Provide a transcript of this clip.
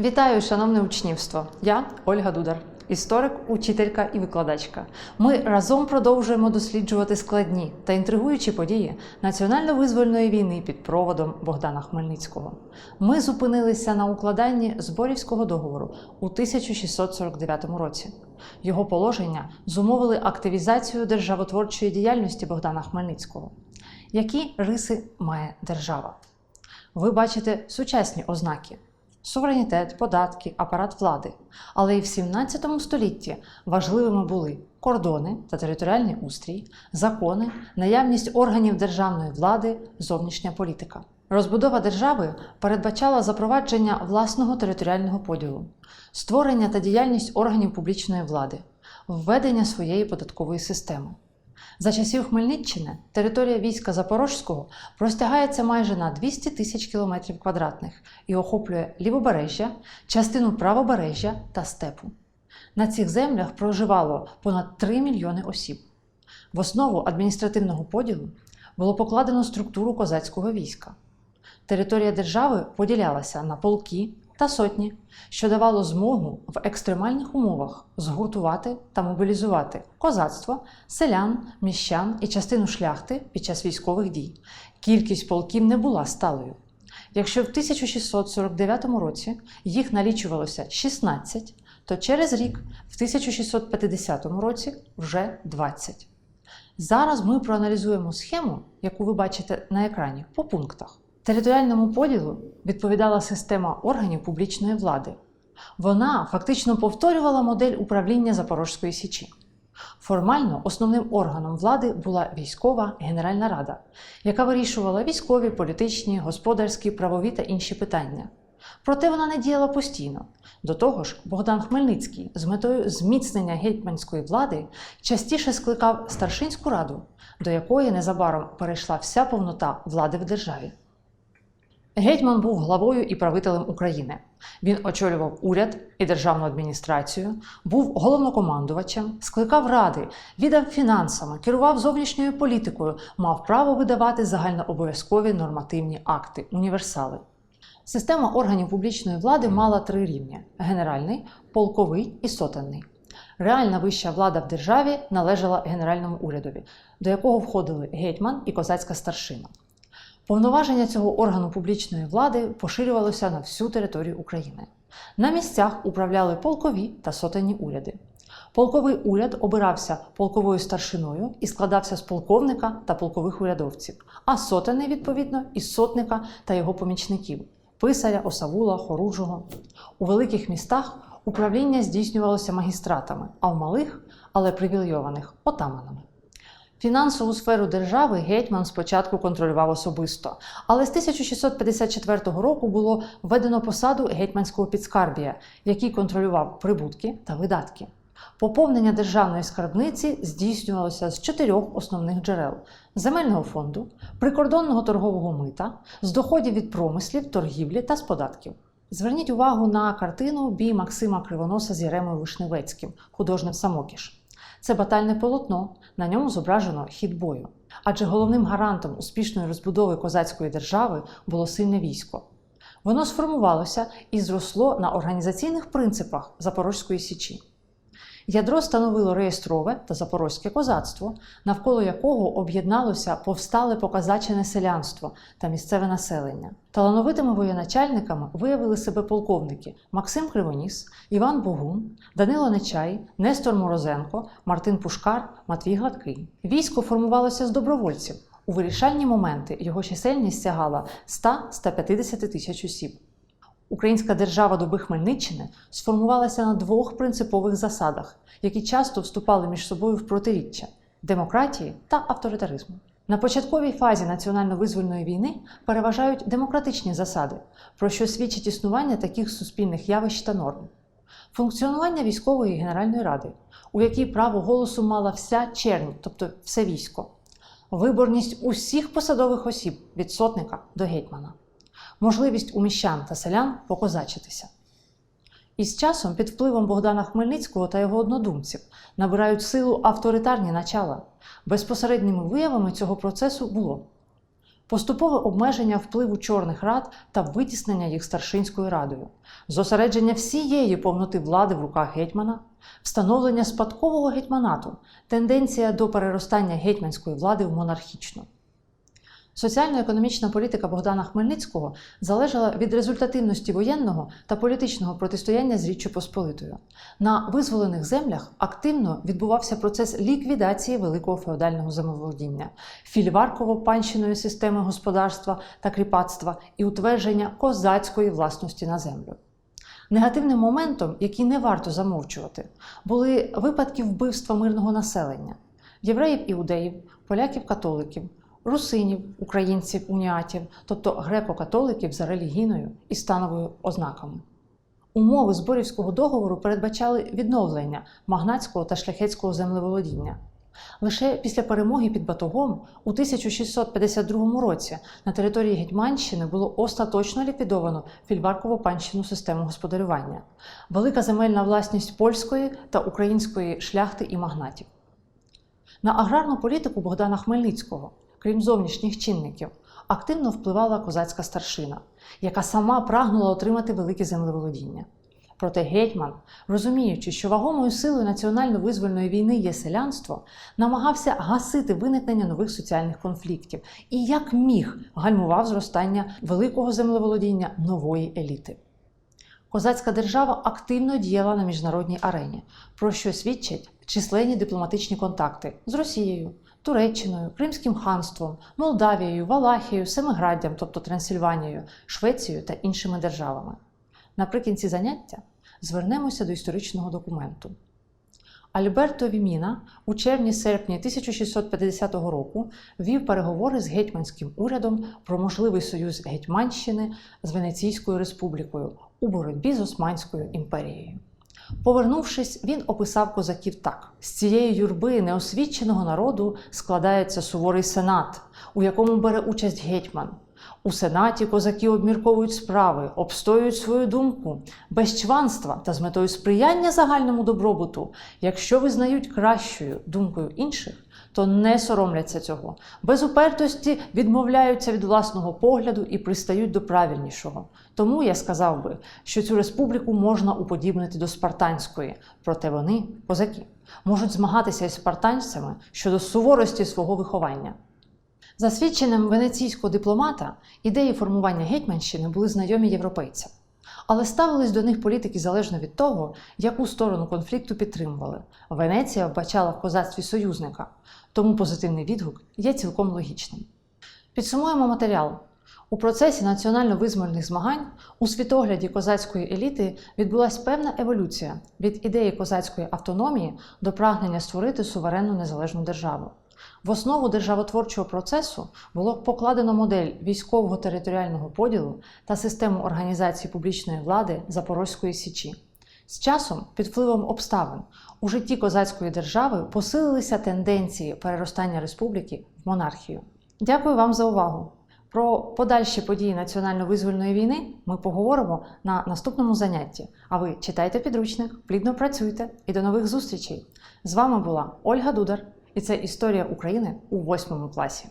Вітаю, шановне учнівство! Я Ольга Дудар, історик, учителька і викладачка. Ми разом продовжуємо досліджувати складні та інтригуючі події національно-визвольної війни під проводом Богдана Хмельницького. Ми зупинилися на укладанні Зборівського договору у 1649 році. Його положення зумовили активізацію державотворчої діяльності Богдана Хмельницького. Які риси має держава? Ви бачите сучасні ознаки суверенітет, податки, апарат влади. Але і в 17 столітті важливими були кордони та територіальний устрій, закони, наявність органів державної влади, зовнішня політика. Розбудова держави передбачала запровадження власного територіального поділу, створення та діяльність органів публічної влади, введення своєї податкової системи. За часів Хмельниччини територія війська Запорозького простягається майже на 200 тисяч кілометрів квадратних і охоплює лівобережжя, частину правобережжя та степу. На цих землях проживало понад 3 мільйони осіб. В основу адміністративного поділу було покладено структуру козацького війська. Територія держави поділялася на полки та сотні, що давало змогу в екстремальних умовах згуртувати та мобілізувати козацтво, селян, міщан і частину шляхти під час військових дій. Кількість полків не була сталою. Якщо в 1649 році їх налічувалося 16, то через рік, в 1650 році, вже 20. Зараз ми проаналізуємо схему, яку ви бачите на екрані, по пунктах. Територіальному поділу відповідала система органів публічної влади. Вона фактично повторювала модель управління Запорозької Січі. Формально основним органом влади була військова Генеральна Рада, яка вирішувала військові, політичні, господарські, правові та інші питання. Проте вона не діяла постійно. До того ж, Богдан Хмельницький з метою зміцнення гетьманської влади частіше скликав старшинську раду, до якої незабаром перейшла вся повнота влади в державі. Гетьман був главою і правителем України. Він очолював уряд і державну адміністрацію, був головнокомандувачем, скликав ради, віддав фінансами, керував зовнішньою політикою, мав право видавати загальнообов'язкові нормативні акти, універсали. Система органів публічної влади мала три рівні: генеральний, полковий і сотенний. Реальна вища влада в державі належала генеральному урядові, до якого входили гетьман і козацька старшина. Повноваження цього органу публічної влади поширювалося на всю територію України. На місцях управляли полкові та сотенні уряди. Полковий уряд обирався полковою старшиною і складався з полковника та полкових урядовців, а сотенний, відповідно, із сотника та його помічників писаря, осавула, хоружого. У великих містах управління здійснювалося магістратами, а в малих, але привілейованих отаманами. Фінансову сферу держави гетьман спочатку контролював особисто, але з 1654 року було введено посаду гетьманського підскарбія, який контролював прибутки та видатки. Поповнення державної скарбниці здійснювалося з чотирьох основних джерел: земельного фонду, прикордонного торгового мита, з доходів від промислів, торгівлі та з податків. Зверніть увагу на картину бій Максима Кривоноса з Єремою Вишневецьким, художним самокіш. Це батальне полотно, на ньому зображено хід бою. Адже головним гарантом успішної розбудови козацької держави було сильне військо. Воно сформувалося і зросло на організаційних принципах Запорозької Січі. Ядро становило реєстрове та запорозьке козацтво, навколо якого об'єдналося повстале показачене селянство та місцеве населення. Талановитими воєначальниками виявили себе полковники Максим Кривоніс, Іван Богун, Данило Нечай, Нестор Морозенко, Мартин Пушкар, Матвій Гладкий. Військо формувалося з добровольців. У вирішальні моменти його чисельність сягала 100-150 тисяч осіб. Українська держава доби Хмельниччини сформувалася на двох принципових засадах, які часто вступали між собою в протиріччя демократії та авторитаризму. На початковій фазі національно-визвольної війни переважають демократичні засади, про що свідчить існування таких суспільних явищ та норм. Функціонування військової генеральної ради, у якій право голосу мала вся чернь, тобто все військо, виборність усіх посадових осіб від сотника до гетьмана можливість у міщан та селян покозачитися. Із часом, під впливом Богдана Хмельницького та його однодумців, набирають силу авторитарні начала. Безпосередніми виявами цього процесу було поступове обмеження впливу чорних рад та витіснення їх старшинською радою, зосередження всієї повноти влади в руках гетьмана, встановлення спадкового гетьманату, тенденція до переростання гетьманської влади в монархічну. Соціально-економічна політика Богдана Хмельницького залежала від результативності воєнного та політичного протистояння з Річчю Посполитою. На визволених землях активно відбувався процес ліквідації великого феодального землеволодіння, фільварково-панщиної системи господарства та кріпацтва і утвердження козацької власності на землю. Негативним моментом, який не варто замовчувати, були випадки вбивства мирного населення євреїв іудеїв, поляків-католиків, русинів, українців, уніатів, тобто греко-католиків за релігійною і становою ознаками. Умови зборівського договору передбачали відновлення магнатського та шляхетського землеволодіння. Лише після перемоги під Батогом у 1652 році на території Гетьманщини було остаточно ліквідовано фільварково панщину систему господарювання, велика земельна власність польської та української шляхти і магнатів. На аграрну політику Богдана Хмельницького, крім зовнішніх чинників, активно впливала козацька старшина, яка сама прагнула отримати велике землеволодіння. Проте гетьман, розуміючи, що вагомою силою національно-визвольної війни є селянство, намагався гасити виникнення нових соціальних конфліктів і, як міг, гальмував зростання великого землеволодіння нової еліти. Козацька держава активно діяла на міжнародній арені, про що свідчать численні дипломатичні контакти з Росією, Туреччиною, Кримським ханством, Молдавією, Валахією, Семиграддям, тобто Трансильванією, Швецією та іншими державами. Наприкінці заняття звернемося до історичного документу. Альберто Віміна у червні-серпні 1650 року вів переговори з гетьманським урядом про можливий союз Гетьманщини з Венеційською республікою у боротьбі з Османською імперією. Повернувшись, він описав козаків так: з цієї юрби неосвіченого народу складається суворий сенат, у якому бере участь гетьман. У сенаті козаки обмірковують справи, обстоюють свою думку, без чванства та з метою сприяння загальному добробуту. Якщо визнають кращою думкою інших, то не соромляться цього. Без упертості відмовляються від власного погляду і пристають до правильнішого. Тому я сказав би, що цю республіку можна уподібнити до спартанської, проте вони, козаки, можуть змагатися із спартанцями щодо суворості свого виховання. За свідченням венеційського дипломата, ідеї формування Гетьманщини були знайомі європейцям, але ставились до них політики залежно від того, яку сторону конфлікту підтримували. Венеція вбачала в козацтві союзника, тому позитивний відгук є цілком логічним. Підсумуємо матеріал. У процесі національно-визвольних змагань у світогляді козацької еліти відбулася певна еволюція від ідеї козацької автономії до прагнення створити суверенну незалежну державу. В основу державотворчого процесу було покладено модель військового територіального поділу та систему організації публічної влади Запорозької Січі. З часом, під впливом обставин, у житті козацької держави посилилися тенденції переростання республіки в монархію. Дякую вам за увагу! Про подальші події національно-визвольної війни ми поговоримо на наступному занятті. А ви читайте підручник, плідно працюйте і до нових зустрічей! З вами була Ольга Дудар, і це історія України у восьмому класі.